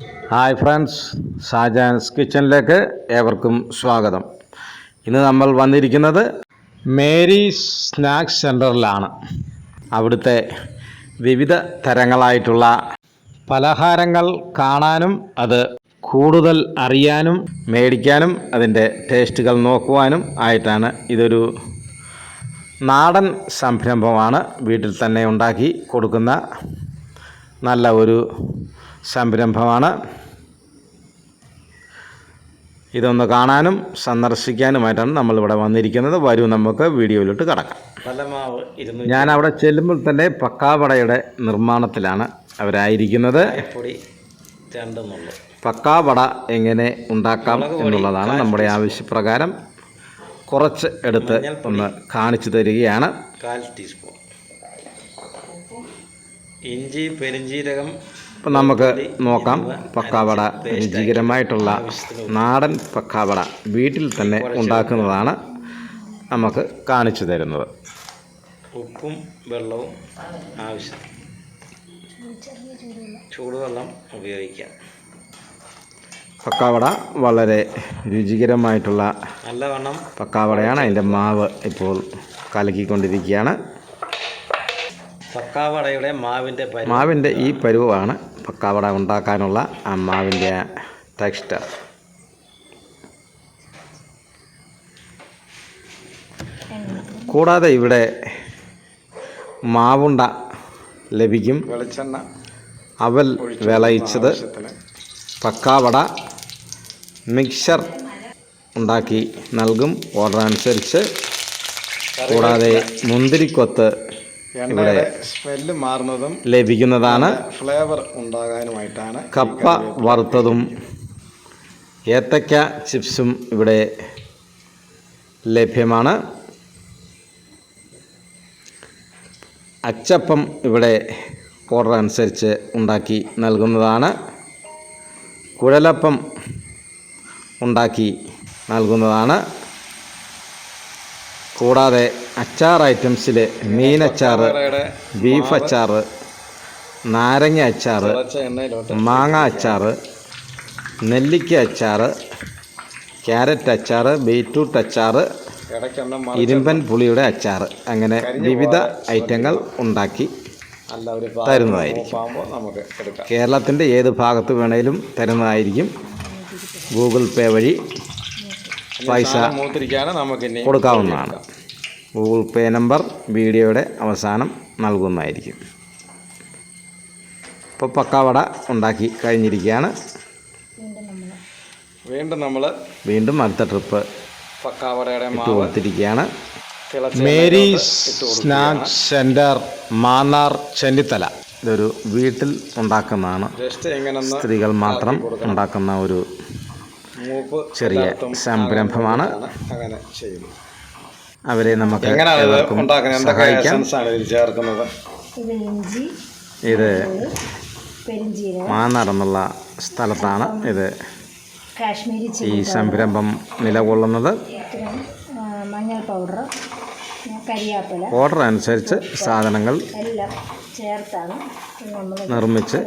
Hi friends ഷാജാൻസ് കിച്ചണിലേക്ക് ഏവർക്കും സ്വാഗതം. ഇന്ന് നമ്മൾ വന്നിരിക്കുന്നത് മേരി സ്നാക്സ് സെന്ററിലാണ് അവിടുത്തെ വിവിധ തരങ്ങളായിട്ടുള്ള പലഹാരങ്ങൾ കാണാനും അത് കൂടുതൽ അറിയാനും മേടിക്കാനും അതിന്റെ ടേസ്റ്റുകൾ നോക്കുവാനും ആയിട്ടാണ് ഇതൊരു നാടൻ സംരംഭമാണ്. വീട്ടിൽ തന്നെ ഉണ്ടാക്കി കൊടുക്കുന്ന നല്ല ഒരു സംരംഭമാണ്. ഇതൊന്ന് കാണാനും സന്ദർശിക്കാനുമായിട്ടാണ് നമ്മളിവിടെ വന്നിരിക്കുന്നത്. വരൂ നമുക്ക് വീഡിയോയിലോട്ട് കടക്കാം. ഞാൻ അവിടെ ചെല്ലുമ്പോൾ തന്നെ പക്കാവടയുടെ നിർമ്മാണത്തിലാണ് അവരായിരിക്കുന്നത്. പക്കാവട എങ്ങനെ ഉണ്ടാക്കാം എന്നുള്ളതാണ് നമ്മുടെ ആവശ്യപ്രകാരം കുറച്ച് എടുത്ത് ഒന്ന് കാണിച്ചു തരികയാണ്. കാൽ ടീസ്പൂൺ. ഇഞ്ചി പെരിഞ്ചീരകം അപ്പം നമുക്ക് നോക്കാം. പക്കാവട രുചികരമായിട്ടുള്ള നാടൻ പക്കാവട വീട്ടിൽ തന്നെ ഉണ്ടാക്കുന്നതാണ് നമുക്ക് കാണിച്ചു തരുന്നത്. ഉപ്പും വെള്ളവും ആവശ്യം. ചൂടുവെള്ളം ഉപയോഗിക്കാം. പക്കാവട വളരെ രുചികരമായിട്ടുള്ള നല്ലവണ്ണം പക്കാവടയാണ്. അതിന്റെ മാവ് ഇപ്പോൾ കലക്കിക്കൊണ്ടിരിക്കുകയാണ്. പക്കാവടയുടെ മാവിന്റെ മാവിന്റെ ഈ പരുവമാണ്. പക്കാവട ഉണ്ടാക്കാനുള്ള ആ മാവിന്റെ ടെക്സ്റ്റർ കൂടാതെ ഇവിടെ മാവുണ്ട ലഭിക്കും. വെളിച്ചെണ്ണ അവൽ വിളയിച്ചത് പക്കാവട മിക്സർ ഉണ്ടാക്കി നൽകും. ഓർഡർ അനുസരിച്ച് കൂടാതെ മുന്തിരിക്കൊത്ത് എണ്ണയുടെ സ്മെല്ല് മാറുന്നതും ലഭിക്കുന്നതാണ്. ഫ്ലേവർ ഉണ്ടാകാനുമായിട്ടാണ് കപ്പ വറുത്തതും ഏത്തക്ക ചിപ്സും ഇവിടെ ലഭ്യമാണ്. അച്ചപ്പം ഇവിടെ ഓർഡർ അനുസരിച്ച് ഉണ്ടാക്കി നൽകുന്നതാണ്. കുഴലപ്പം ഉണ്ടാക്കി നൽകുന്നതാണ്. കൂടാതെ അച്ചാർ ഐറ്റംസിൽ മീൻ അച്ചാർ ബീഫ് അച്ചാർ നാരങ്ങ അച്ചാർ മാങ്ങ അച്ചാർ നെല്ലിക്ക അച്ചാർ ക്യാരറ്റ് അച്ചാർ ബീറ്റ്റൂട്ട് അച്ചാർ ഇരുമ്പൻ പുളിയുടെ അച്ചാർ അങ്ങനെ വിവിധ ഐറ്റങ്ങൾ ഉണ്ടാക്കി തരുന്നതായിരിക്കും. കേരളത്തിന്റെ ഏത് ഭാഗത്ത് വേണേലും തരുന്നതായിരിക്കും. ഗൂഗിൾ പേ വഴി പൈസ നമുക്ക് കൊടുക്കാവുന്നതാണ്. ഗൂഗിൾ പേ നമ്പർ വീഡിയോയുടെ അവസാനം നൽകുന്നതായിരിക്കും. ഇപ്പോൾ പക്കാവട ഉണ്ടാക്കി കഴിഞ്ഞിരിക്കുകയാണ്. വീണ്ടും നമ്മൾ വീണ്ടും അടുത്ത ട്രിപ്പ് പക്കാവടയുടെ ഇട്ട് കൊടുത്തിരിക്കുകയാണ്. Mary. Snack centre Mannar Chennithala. ഇതൊരു വീട്ടിൽ ഉണ്ടാക്കുന്നതാണ്. സ്ത്രീകൾ മാത്രം ഉണ്ടാക്കുന്ന ഒരു ചെറിയ സംരംഭമാണ്. അങ്ങനെ ചെയ്യുന്നത് അവരെ നമുക്ക് ഇത് സഹായിക്കാം. ചേർക്കുന്നത്? എന്നുള്ള സ്ഥലത്താണ് ഇത് കാശ്മീരി ഈ സംരംഭം നിലകൊള്ളുന്നത്. മഞ്ഞൾ പൗഡർ കരിയാപ്പില ഓർഡർ അനുസരിച്ച് സാധനങ്ങൾ എല്ലാം ചേർത്താണ് നിർമ്മിച്ച്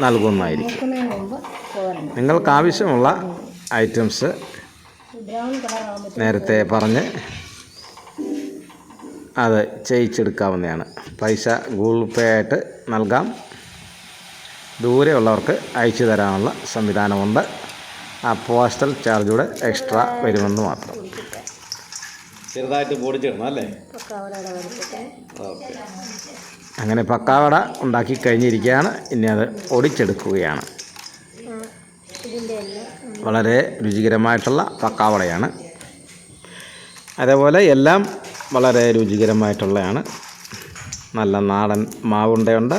നൽകുന്നതായിരിക്കും. നിങ്ങൾക്കാവശ്യമുള്ള നിങ്ങൾക്ക് ആവശ്യമുള്ള ഐറ്റംസ് നേരത്തെ പറഞ്ഞ് അത് ചെയ്യിച്ചെടുക്കാവുന്നതാണ്. പൈസ ഗൂഗിൾ പേ ആയിട്ട് നൽകാം. ദൂരെയുള്ളവർക്ക് അയച്ചു തരാനുള്ള സംവിധാനമുണ്ട്. ആ പോസ്റ്റൽ ചാർജ് കൂടെ എക്സ്ട്രാ വരുമെന്ന് മാത്രം. ചെറുതായിട്ട് പൊടിച്ചിടണം അല്ലേ? ഓക്കെ. അങ്ങനെ പക്കാവട ഉണ്ടാക്കി കഴിഞ്ഞിരിക്കുകയാണ്. ഇനി അത് ഒടിച്ചെടുക്കുകയാണ് വളരെ രുചികരമായിട്ടുള്ള പക്കാവടയാണ്. അതേപോലെ എല്ലാം വളരെ രുചികരമായിട്ടുള്ളതാണ് നല്ല നാടൻ മാവുണ്ടയുണ്ട്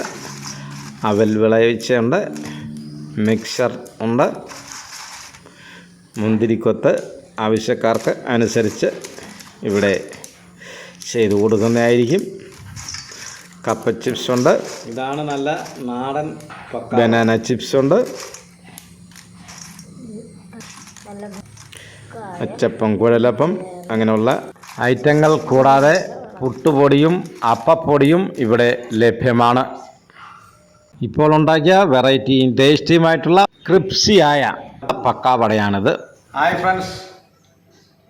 അവൽ വിളയിച്ചുണ്ട് മിക്സർ ഉണ്ട്. മുന്തിരിക്കൊത്ത് ആവശ്യക്കാർക്ക് അനുസരിച്ച് ഇവിടെ ചെയ്തു കൊടുക്കുന്നതായിരിക്കും. കപ്പ ചിപ്സ് ഉണ്ട്. ഇതാണ് നല്ല നാടൻ പക്ക ബനാന ചിപ്സ് ഉണ്ട്. നല്ല അച്ചപ്പം കുഴലപ്പം അങ്ങനെയുള്ള ഐറ്റങ്ങൾ കൂടാതെ പുട്ടുപൊടിയും അപ്പപ്പൊടിയും ഇവിടെ ലഭ്യമാണ്. ഇപ്പോൾ ഉണ്ടാക്കിയ വെറൈറ്റിയും ടേസ്റ്റിയുമായിട്ടുള്ള ക്രിപ്സിയായ പക്കാവടയാണിത് ഹായ് ഫ്രണ്ട്സ്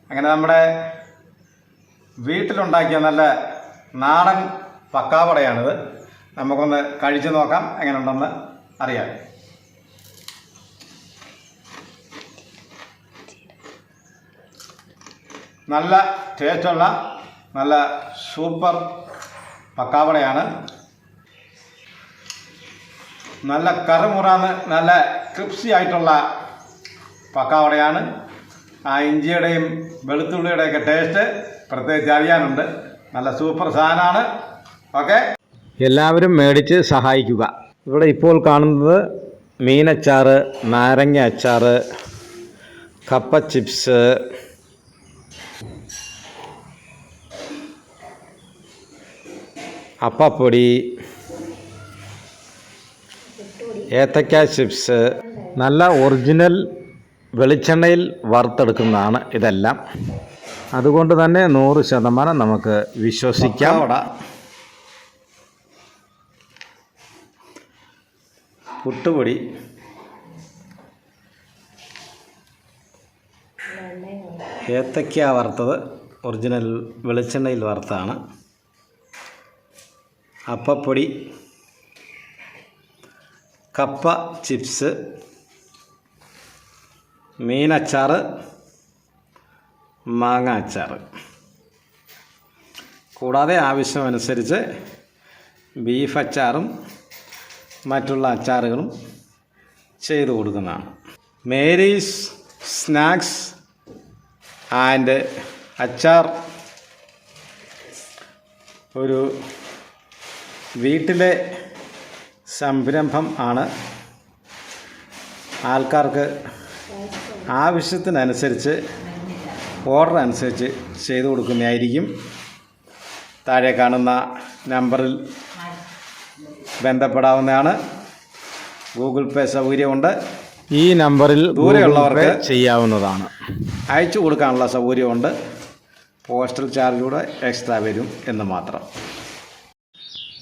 അങ്ങനെ നമ്മുടെ വീട്ടിലുണ്ടാക്കിയ നല്ല നാടൻ പക്കാവടയാണിത്. നമുക്കൊന്ന് കഴിച്ചു നോക്കാം എങ്ങനെ ഉണ്ടെന്ന് അറിയാം. നല്ല ടേസ്റ്റുള്ള നല്ല സൂപ്പർ പക്കാവടയാണ്. നല്ല കറുമുറാന്ന് നല്ല ക്രിപ്സി ആയിട്ടുള്ള പക്കാവടയാണ്. ആ ഇഞ്ചിയുടെയും വെളുത്തുള്ളിയുടെയൊക്കെ ടേസ്റ്റ് പ്രത്യേകിച്ച് അറിയാനുണ്ട്. നല്ല സൂപ്പർ സാധനമാണ്. ഓക്കെ എല്ലാവരും മേടിച്ച് സഹായിക്കുക. ഇവിടെ ഇപ്പോൾ കാണുന്നത് മീനച്ചാറ് നാരങ്ങ അച്ചാറ് കപ്പ ചിപ്സ്. അപ്പപ്പൊടി. ഏത്തക്ക ചിപ്സ്. നല്ല ഒറിജിനൽ വെളിച്ചെണ്ണയിൽ വറുത്തെടുക്കുന്നതാണ് ഇതെല്ലാം. അതുകൊണ്ട് തന്നെ നൂറ് ശതമാനം നമുക്ക് വിശ്വസിക്കാം. പുട്ടുപൊടി. ഏത്തയ്ക്ക വറുത്തത്. ഒറിജിനൽ വെളിച്ചെണ്ണയിൽ വറുത്താണ്. അപ്പപ്പൊടി. കപ്പ ചിപ്സ്. മീനച്ചാർ മാങ്ങ അച്ചാർ കൂടാതെ ആവശ്യമനുസരിച്ച് ബീഫ് അച്ചാറും മറ്റുള്ള അച്ചാറുകളും ചെയ്തു കൊടുക്കുന്നതാണ്. മേരീസ് സ്നാക്സ് ആൻഡ് അച്ചാർ ഒരു വീട്ടിലെ സംരംഭം ആണ്. ആൾക്കാർക്ക് ആവശ്യത്തിനനുസരിച്ച് ഓർഡർ അനുസരിച്ച് ചെയ്തു കൊടുക്കുന്നതായിരിക്കും. താഴെ കാണുന്ന നമ്പറിൽ ബന്ധപ്പെടാവുന്നതാണ്. ഗൂഗിൾ പേ സൗകര്യമുണ്ട്. ഈ നമ്പറിൽ ദൂരെയുള്ളവർക്ക് ചെയ്യാവുന്നതാണ്. അയച്ചു കൊടുക്കാനുള്ള സൗകര്യമുണ്ട്. പോസ്റ്റൽ ചാർജിലൂടെ എക്സ്ട്രാ വരും എന്ന് മാത്രം.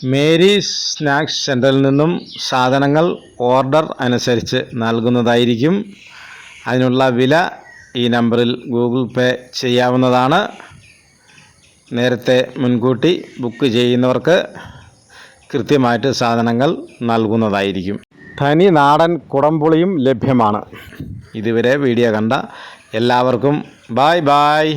മേരി സ്നാക്സ് സെന്ററിൽ നിന്നും സാധനങ്ങൾ ഓർഡർ അനുസരിച്ച് നൽകുന്നതായിരിക്കും. അതിനുള്ള വില ഈ നമ്പറിൽ ഗൂഗിൾ പേ ചെയ്യാവുന്നതാണ്. നേരത്തെ മുൻകൂട്ടി ബുക്ക് ചെയ്യുന്നവർക്ക് കൃത്യമായിട്ട് സാധനങ്ങൾ നൽകുന്നതായിരിക്കും. തനി നാടൻ കുടംപുളിയും ലഭ്യമാണ്. ഇതുവരെ വീഡിയോ കണ്ട എല്ലാവർക്കും ബായ് ബായ്